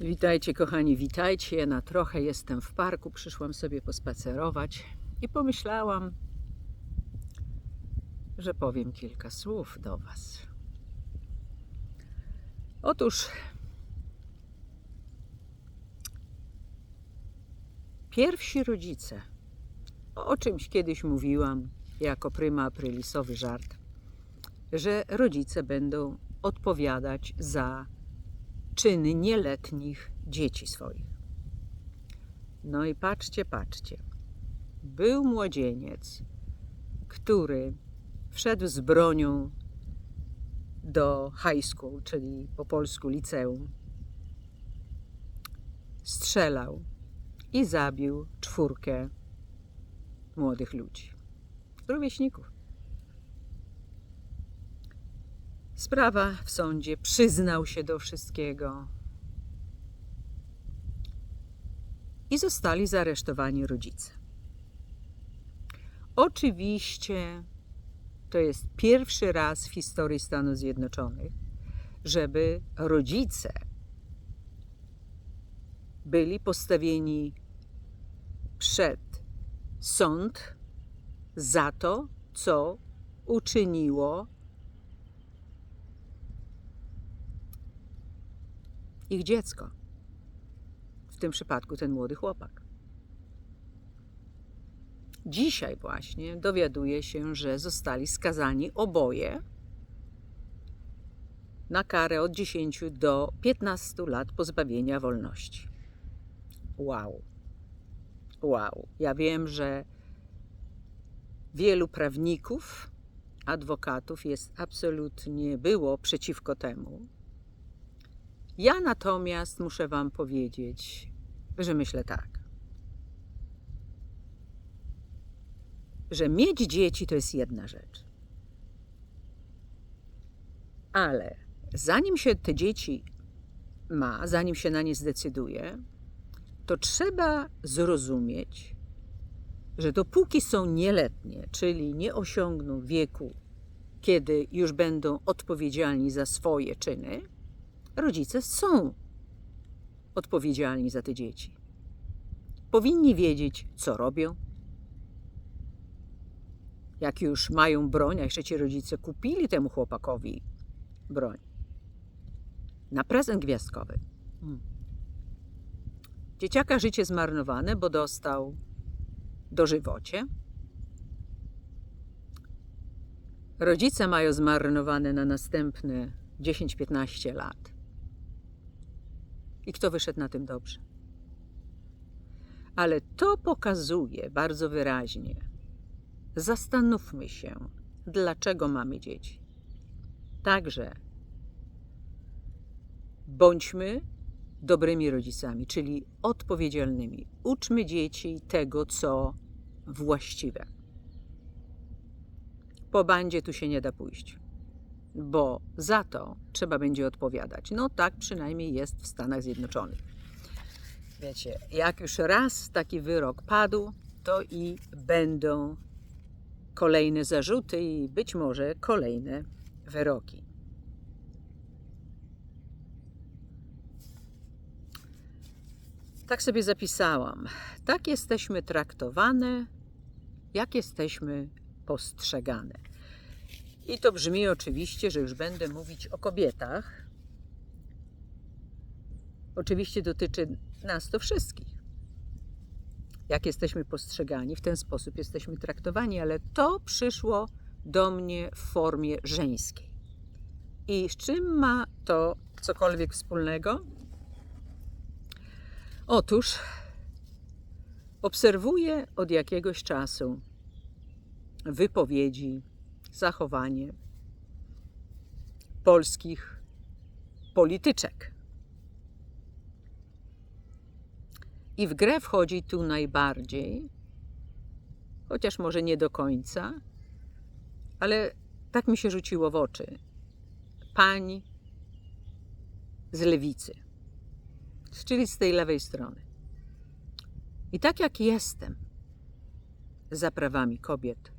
Witajcie, kochani, witajcie. Na trochę jestem w parku, przyszłam sobie pospacerować i pomyślałam, że powiem kilka słów do Was. Otóż pierwsi rodzice, o czymś kiedyś mówiłam jako prima aprilisowy żart, że rodzice będą odpowiadać za czyny nieletnich dzieci swoich. No i patrzcie, patrzcie. Był młodzieniec, który wszedł z bronią do high school, czyli po polsku liceum. Strzelał i zabił czwórkę młodych ludzi, rówieśników. Sprawa w sądzie, przyznał się do wszystkiego i zostali zaaresztowani rodzice. Oczywiście to jest pierwszy raz w historii Stanów Zjednoczonych, żeby rodzice byli postawieni przed sąd za to, co uczyniło ich dziecko. W tym przypadku ten młody chłopak. Dzisiaj właśnie dowiaduje się, że zostali skazani oboje na karę od 10 do 15 lat pozbawienia wolności. Wow. Wow. Ja wiem, że wielu prawników, adwokatów jest absolutnie było przeciwko temu, ja natomiast muszę Wam powiedzieć, że myślę tak. Że mieć dzieci to jest jedna rzecz. Ale zanim się te dzieci ma, zanim się na nie zdecyduje, to trzeba zrozumieć, że dopóki są nieletnie, czyli nie osiągną wieku, kiedy już będą odpowiedzialni za swoje czyny, rodzice są odpowiedzialni za te dzieci. Powinni wiedzieć, co robią. Jak już mają broń, a jeszcze ci rodzice kupili temu chłopakowi broń na prezent gwiazdkowy. Hmm. Dzieciaka życie zmarnowane, bo dostał dożywocie. Rodzice mają zmarnowane na następne 10-15 lat. I kto wyszedł na tym dobrze? Ale to pokazuje bardzo wyraźnie. Zastanówmy się, dlaczego mamy dzieci. Także bądźmy dobrymi rodzicami, czyli odpowiedzialnymi. Uczmy dzieci tego, co właściwe. Po bandzie tu się nie da pójść bo za to trzeba będzie odpowiadać. No tak przynajmniej jest w Stanach Zjednoczonych. Wiecie, jak już raz taki wyrok padł, to i będą kolejne zarzuty i być może kolejne wyroki. Tak sobie zapisałam. Tak jesteśmy traktowane, jak jesteśmy postrzegane. I to brzmi oczywiście, że już będę mówić o kobietach. Oczywiście dotyczy nas to wszystkich. Jak jesteśmy postrzegani, w ten sposób jesteśmy traktowani, ale to przyszło do mnie w formie żeńskiej. I z czym ma to cokolwiek wspólnego? Otóż obserwuję od jakiegoś czasu wypowiedzi zachowanie polskich polityczek. I w grę wchodzi tu najbardziej, chociaż może nie do końca, ale tak mi się rzuciło w oczy. Pań z lewicy, czyli z tej lewej strony. I tak jak jestem za prawami kobiet,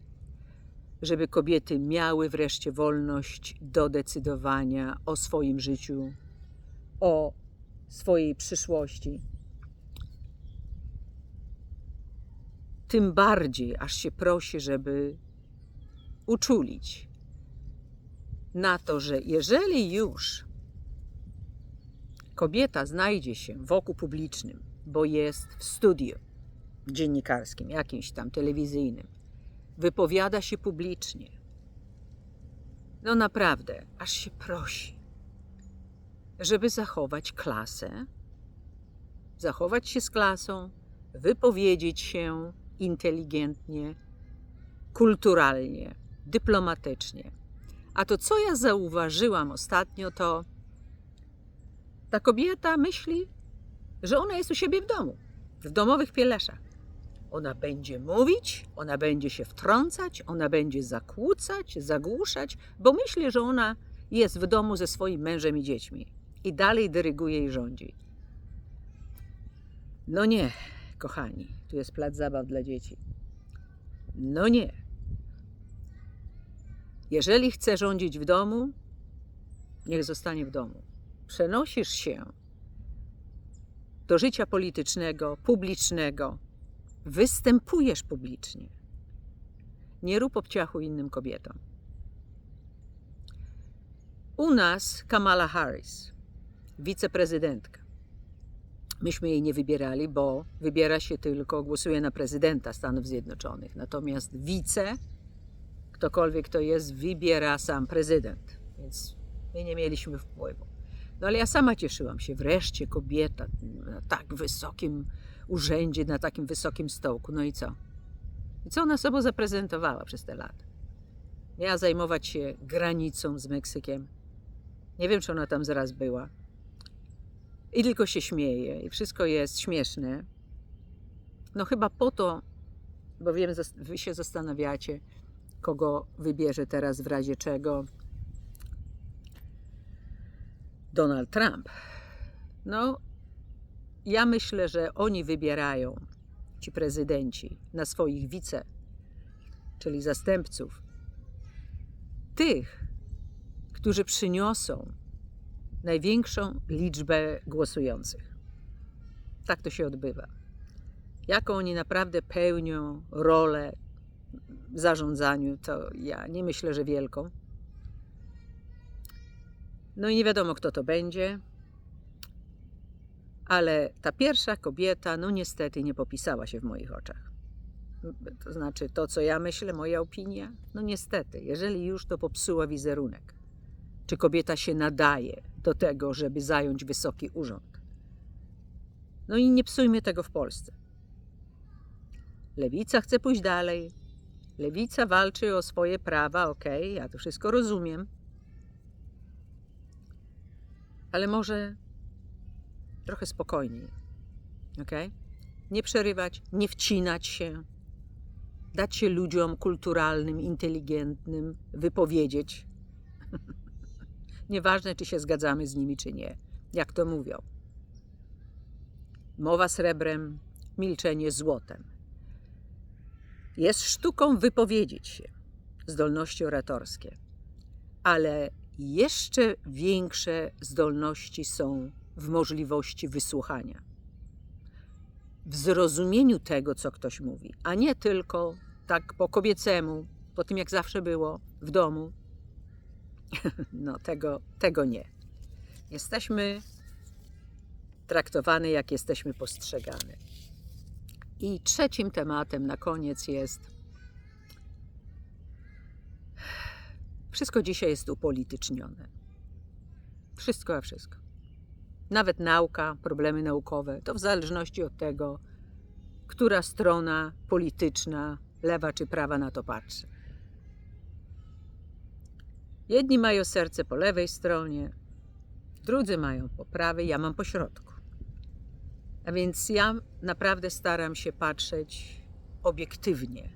żeby kobiety miały wreszcie wolność do decydowania o swoim życiu, o swojej przyszłości, tym bardziej aż się prosi, żeby uczulić na to, że jeżeli już kobieta znajdzie się w oku publicznym, bo jest w studiu dziennikarskim, jakimś tam telewizyjnym, wypowiada się publicznie, no naprawdę, aż się prosi, żeby zachować klasę, zachować się z klasą, wypowiedzieć się inteligentnie, kulturalnie, dyplomatycznie. A to, co ja zauważyłam ostatnio, to ta kobieta myśli, że ona jest u siebie w domu, w domowych pieleszach. Ona będzie mówić, ona będzie się wtrącać, ona będzie zakłócać, zagłuszać, bo myśli, że ona jest w domu ze swoim mężem i dziećmi i dalej dyryguje i rządzi. No nie, kochani, tu jest plac zabaw dla dzieci. No nie. Jeżeli chce rządzić w domu, niech zostanie w domu. Przenosisz się do życia politycznego, publicznego, występujesz publicznie. Nie rób obciachu innym kobietom. U nas Kamala Harris, wiceprezydentka. Myśmy jej nie wybierali, bo wybiera się tylko, głosuje na prezydenta Stanów Zjednoczonych. Natomiast wice, ktokolwiek to jest, wybiera sam prezydent. Więc my nie mieliśmy wpływu. No ale ja sama cieszyłam się, wreszcie kobieta na tak wysokim urzędzie, na takim wysokim stołku. No i co? I co ona sobą zaprezentowała przez te lata? Miała zajmować się granicą z Meksykiem. Nie wiem, czy ona tam zaraz była. I tylko się śmieje, i wszystko jest śmieszne. No chyba po to, bo wiem, wy się zastanawiacie, kogo wybierze teraz w razie czego Donald Trump. No, ja myślę, że oni wybierają, ci prezydenci, na swoich wice, czyli zastępców, tych, którzy przyniosą największą liczbę głosujących. Tak to się odbywa. Jaką oni naprawdę pełnią rolę w zarządzaniu, to ja nie myślę, że wielką. No i nie wiadomo, kto to będzie, ale ta pierwsza kobieta, no niestety, nie popisała się w moich oczach. To znaczy, to co ja myślę, moja opinia, no niestety, jeżeli już to popsuła wizerunek. Czy kobieta się nadaje do tego, żeby zająć wysoki urząd? No i nie psujmy tego w Polsce. Lewica chce pójść dalej. Lewica walczy o swoje prawa, okej, ja to wszystko rozumiem. Ale może trochę spokojniej. Ok? Nie przerywać, nie wcinać się, dać się ludziom kulturalnym, inteligentnym wypowiedzieć. Nieważne, czy się zgadzamy z nimi, czy nie. Jak to mówią. Mowa srebrem, milczenie złotem. Jest sztuką wypowiedzieć się, zdolności oratorskie, ale jeszcze większe zdolności są w możliwości wysłuchania, w zrozumieniu tego, co ktoś mówi, a nie tylko tak po kobiecemu, po tym jak zawsze było w domu. No, tego, tego nie. Jesteśmy traktowane, jak jesteśmy postrzegane. I trzecim tematem na koniec jest. Wszystko dzisiaj jest upolitycznione. Wszystko, a wszystko nawet nauka, problemy naukowe, to w zależności od tego, która strona polityczna, lewa czy prawa na to patrzy. Jedni mają serce po lewej stronie, drudzy mają po prawej, ja mam po środku. A więc ja naprawdę staram się patrzeć obiektywnie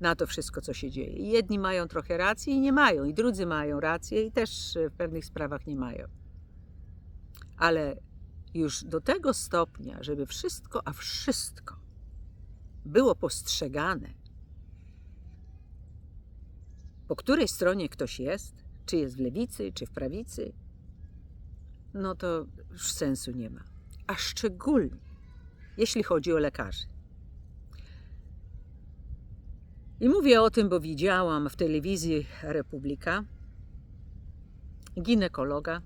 na to wszystko, co się dzieje. Jedni mają trochę racji i nie mają, i drudzy mają rację i też w pewnych sprawach nie mają ale już do tego stopnia, żeby wszystko, a wszystko było postrzegane, po której stronie ktoś jest, czy jest w lewicy, czy w prawicy, no to już sensu nie ma. A szczególnie jeśli chodzi o lekarzy. I mówię o tym, bo widziałam w telewizji Republika ginekologa,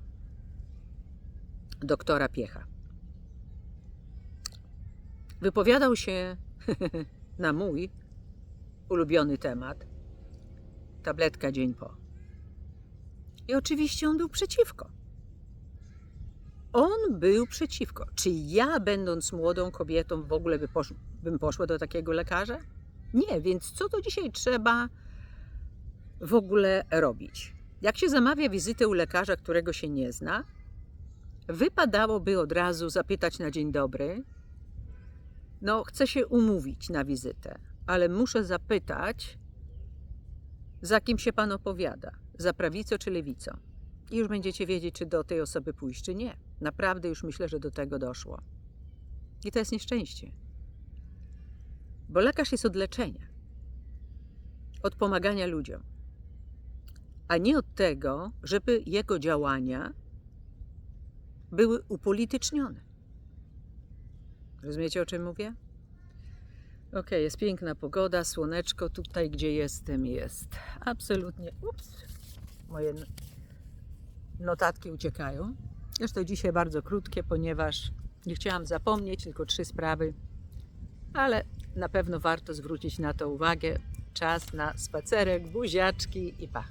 doktora Piecha. Wypowiadał się na mój ulubiony temat tabletka dzień po. I oczywiście on był przeciwko. On był przeciwko. Czy ja, będąc młodą kobietą, w ogóle by posz, bym poszła do takiego lekarza? Nie, więc co to dzisiaj trzeba w ogóle robić? Jak się zamawia wizytę u lekarza, którego się nie zna, wypadałoby od razu zapytać na dzień dobry. No, chcę się umówić na wizytę, ale muszę zapytać, za kim się pan opowiada, za prawicą czy lewicą. I już będziecie wiedzieć, czy do tej osoby pójść, czy nie. Naprawdę już myślę, że do tego doszło. I to jest nieszczęście. Bo lekarz jest od leczenia, od pomagania ludziom, a nie od tego, żeby jego działania były upolitycznione. Rozumiecie, o czym mówię? Okej, jest piękna pogoda, słoneczko tutaj, gdzie jestem, jest absolutnie. Ups, moje notatki uciekają. Zresztą dzisiaj bardzo krótkie, ponieważ nie chciałam zapomnieć, tylko trzy sprawy, ale na pewno warto zwrócić na to uwagę. Czas na spacerek, buziaczki i pa.